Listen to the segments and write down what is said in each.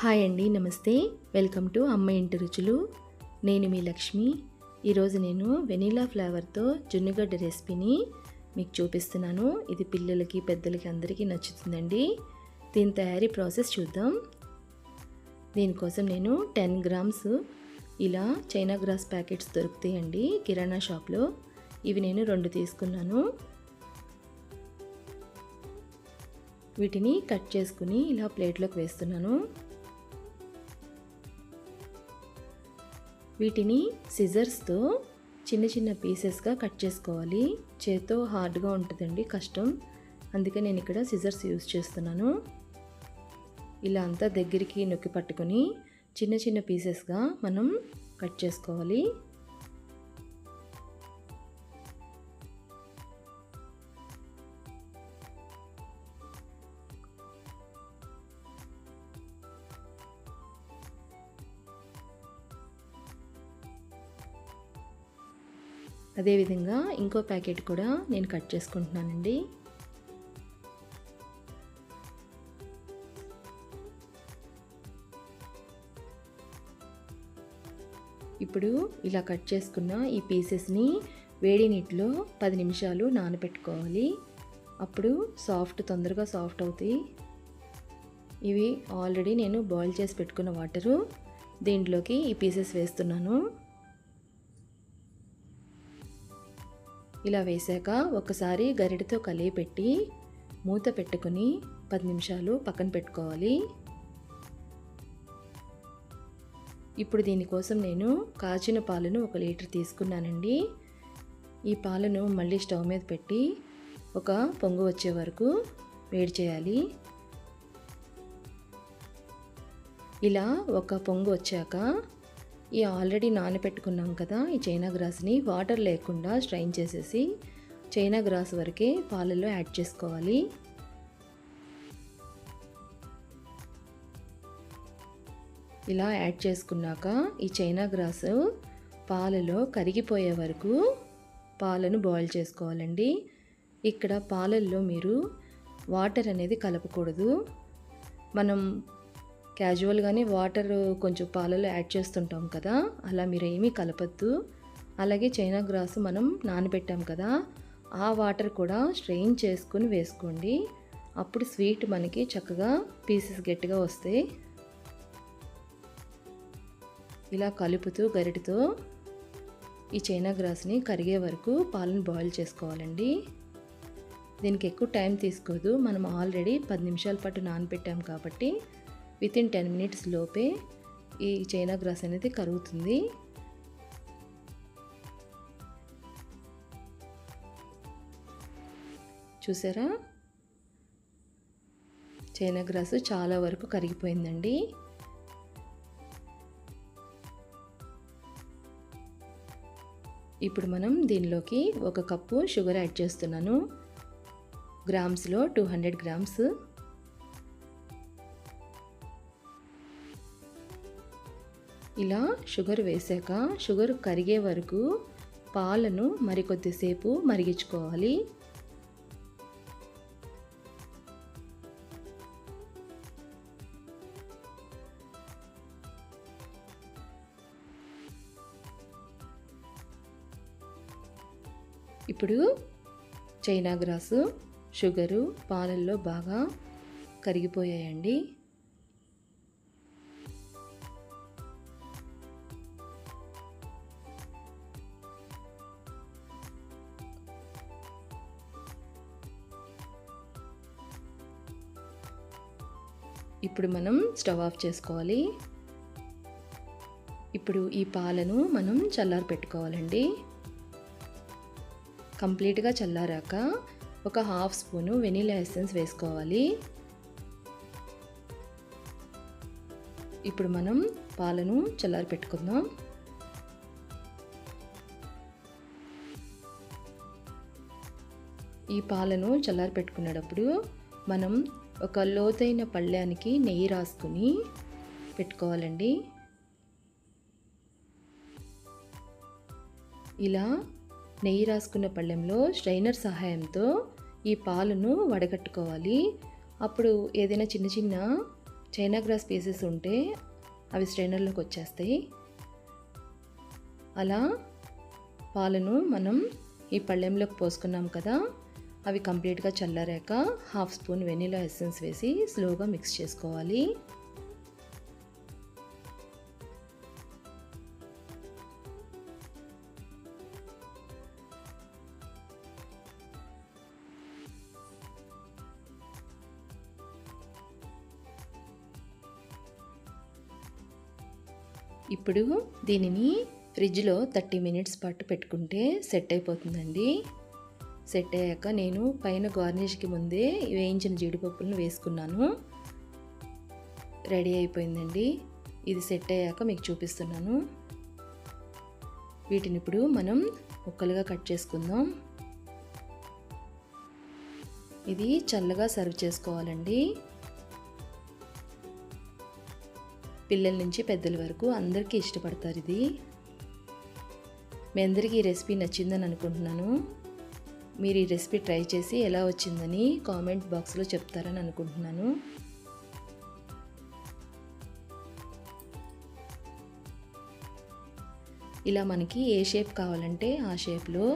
Hi అండి నమస్తే. Welcome to అమ్మ ఇంటి రుచులు. నేను మీ లక్ష్మి. ఈరోజు నేను వెనీలా ఫ్లేవర్తో జున్నుగడ్డ రెసిపీని మీకు చూపిస్తున్నాను. ఇది పిల్లలకి పెద్దలకి అందరికీ నచ్చుతుందండి. దీని తయారీ ప్రాసెస్ చూద్దాం. దీనికోసం నేను టెన్ గ్రామ్స్ ఇలా చైనా గ్రాస్ ప్యాకెట్స్ దొరుకుతాయండి కిరాణా షాప్లో. ఇవి నేను రెండు తీసుకున్నాను. వీటిని కట్ చేసుకుని ఇలా ప్లేట్లోకి వేస్తున్నాను. వీటిని సిజర్స్తో చిన్న చిన్న పీసెస్గా కట్ చేసుకోవాలి. చేత్తో హార్డ్గా ఉంటుందండి కష్టం. అందుకే నేను ఇక్కడ సిజర్స్ యూజ్ చేస్తున్నాను. ఇలా అంతా దగ్గరికి నొక్కి పట్టుకొని చిన్న చిన్న పీసెస్గా మనం కట్ చేసుకోవాలి. అదేవిధంగా ఇంకో ప్యాకెట్ కూడా నేను కట్ చేసుకుంటున్నానండి. ఇప్పుడు ఇలా కట్ చేసుకున్న ఈ పీసెస్ని వేడి నీటిలో పది నిమిషాలు నానబెట్టుకోవాలి. అప్పుడు సాఫ్ట్ తొందరగా సాఫ్ట్ అవుతాయి. ఇవి ఆల్రెడీ నేను బాయిల్ చేసి పెట్టుకున్న వాటరు. దీంట్లోకి ఈ పీసెస్ వేస్తున్నాను. ఇలా వేశాక ఒకసారి గరిటతో కలిగి పెట్టి మూత పెట్టుకుని పది నిమిషాలు పక్కన పెట్టుకోవాలి. ఇప్పుడు దీనికోసం నేను కాచిన పాలను ఒక లీటర్ తీసుకున్నానండి. ఈ పాలను మళ్ళీ స్టవ్ మీద పెట్టి ఒక పొంగు వచ్చే వరకు వేడి చేయాలి. ఇలా ఒక పొంగు వచ్చాక ఈ ఆల్రెడీ నానబెట్టుకున్నాం కదా ఈ చైనా గ్రాస్ని వాటర్ లేకుండా స్ట్రైన్ చేసేసి చైనా గ్రాస్ వరకే పాలలో యాడ్ చేసుకోవాలి. ఇలా యాడ్ చేసుకున్నాక ఈ చైనా గ్రాస్ పాలలో కరిగిపోయే వరకు పాలను బాయిల్ చేసుకోవాలండి. ఇక్కడ పాలల్లో మీరు వాటర్ అనేది కలపకూడదు. మనం క్యాజువల్గానే వాటర్ కొంచెం పాలలో యాడ్ చేస్తుంటాం కదా అలా మీరు ఏమీ కలపద్దు. అలాగే చైనా గ్రాస్ మనం నానబెట్టాం కదా ఆ వాటర్ కూడా స్ట్రెయిన్ చేసుకుని వేసుకోండి. అప్పుడు స్వీట్ మనకి చక్కగా పీసెస్ గట్టిగా వస్తాయి ఇలా కలుపుతూ గరిటతో ఈ చైనా గ్రాస్ని కరిగే వరకు పాలను బాయిల్ చేసుకోవాలండి. దీనికి ఎక్కువ టైం తీసుకోదు మనం ఆల్రెడీ పది నిమిషాల పాటు నానబెట్టాం కాబట్టి విత్ ఇన్ టెన్ మినిట్స్ లోపే ఈ చైనా గ్రాస్ అనేది కరుగుతుంది. చూసారా? చైనా గ్రాస్ చాలా వరకు కరిగిపోయిందండి. ఇప్పుడు మనం దీనిలోకి ఒక కప్పు షుగర్ యాడ్ చేస్తున్నాను. గ్రామ్స్లో టూ హండ్రెడ్ గ్రామ్స్ ఇలా షుగర్ వేసాక షుగర్ కరిగే వరకు పాలను మరికొద్దిసేపు మరిగించుకోవాలి. ఇప్పుడు చైనా గ్రాసు షుగరు పాలల్లో బాగా కరిగిపోయాయండి. ఇప్పుడు మనం స్టవ్ ఆఫ్ చేసుకోవాలి. ఇప్పుడు ఈ పాలను మనం చల్లారి పెట్టుకోవాలండి కంప్లీట్గా చల్లారాక ఒక హాఫ్ స్పూను వెనీలా ఎసెన్స్ వేసుకోవాలి. ఇప్పుడు మనం పాలను చల్లారి పెట్టుకుందాం ఈ పాలను చల్లారి పెట్టుకునేటప్పుడు మనం ఒక లోతైన పళ్ళానికి నెయ్యి రాసుకుని పెట్టుకోవాలండి. ఇలా నెయ్యి రాసుకున్న పళ్ళెంలో స్ట్రైనర్ సహాయంతో ఈ పాలను వడగట్టుకోవాలి. అప్పుడు ఏదైనా చిన్న చిన్న చైనా గ్రాస్ పీసెస్ ఉంటే అవి స్ట్రైనర్లోకి వచ్చేస్తాయి. అలా పాలను మనం ఈ పళ్ళెంలోకి పోసుకున్నాం కదా అవి కంప్లీట్గా చల్లారాక హాఫ్ స్పూన్ వెనీలా ఎసెన్స్ వేసి స్లోగా మిక్స్ చేసుకోవాలి. ఇప్పుడు దీనిని ఫ్రిడ్జ్లో థర్టీ మినిట్స్ పాటు పెట్టుకుంటే సెట్ అయిపోతుందండి. సెట్ అయ్యాక నేను పైన గార్నిష్కి ముందే వేయించిన జీడిపప్పులను వేసుకున్నాను. రెడీ అయిపోయిందండి. ఇది సెట్ అయ్యాక మీకు చూపిస్తున్నాను. వీటిని ఇప్పుడు మనం ముక్కలుగా కట్ చేసుకుందాం. ఇది చల్లగా సర్వ్ చేసుకోవాలండి. పిల్లల నుంచి పెద్దల వరకు అందరికీ ఇష్టపడతారు ఇది. మీ అందరికీ ఈ రెసిపీ నచ్చిందని అనుకుంటున్నాను. మీరు ఈ రెసిపీ ట్రై చేసి ఎలా వచ్చిందని కామెంట్ బాక్స్లో చెప్తారని అనుకుంటున్నాను. ఇలా మనకి ఏ షేప్ కావాలంటే ఆ షేప్లో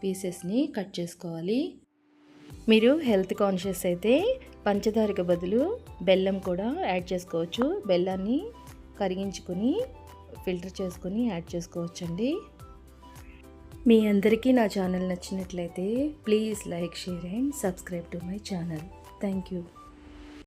పీసెస్ని కట్ చేసుకోవాలి. మీరు హెల్త్ కాన్షియస్ అయితే పంచదారకు బదులు బెల్లం కూడా యాడ్ చేసుకోవచ్చు. బెల్లాన్ని కరిగించుకొని ఫిల్టర్ చేసుకొని యాడ్ చేసుకోవచ్చండి. మీ అందరికీ నా ఛానల్ నచ్చినట్లయితే please like share and subscribe to my channel. Thank you.